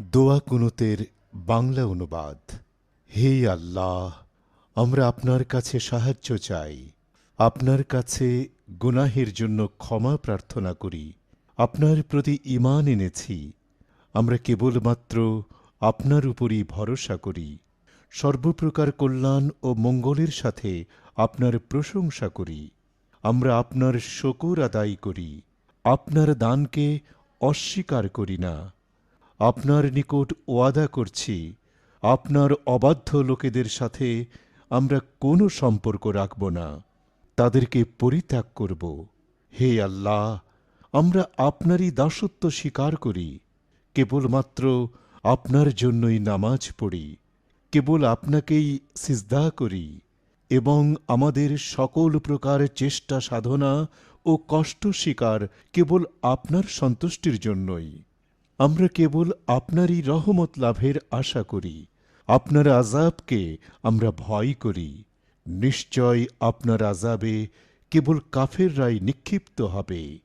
দোয়া কুনুতের বাংলা অনুবাদ। হে আল্লাহ, আমরা আপনার কাছে সাহায্য চাই। আপনার কাছে গুনাহের জন্য ক্ষমা প্রার্থনা করি। আপনার প্রতি ঈমান এনেছি। আমরা কেবলমাত্র আপনার উপরই ভরসা করি। সর্বপ্রকার কল্যাণ ও মঙ্গলের সাথে আপনার প্রশংসা করি। আমরা আপনার শকুর আদায় করি। আপনার দানকে অস্বীকার করি না। আপনার নিকট ওয়াদা করছি, আপনার অবাধ্য লোকেদের সাথে আমরা কোনো সম্পর্ক রাখব না। তাদেরকে পরিত্যাগ করব। হে আল্লাহ, আমরা আপনারই দাসত্ব স্বীকার করি। কেবলমাত্র আপনার জন্যই নামাজ পড়ি। কেবল আপনাকেই সিজদা করি এবং আমাদের সকল প্রকার চেষ্টা সাধনা ও কষ্ট স্বীকার কেবল আপনার সন্তুষ্টির জন্যই। আমরা কেবল আপনারই রহমত লাভের আশা করি। আপনার আজাবকে আমরা ভয় করি। নিশ্চয় আপনার আজাবে কেবল কাফেররাই নিক্ষিপ্ত হবে।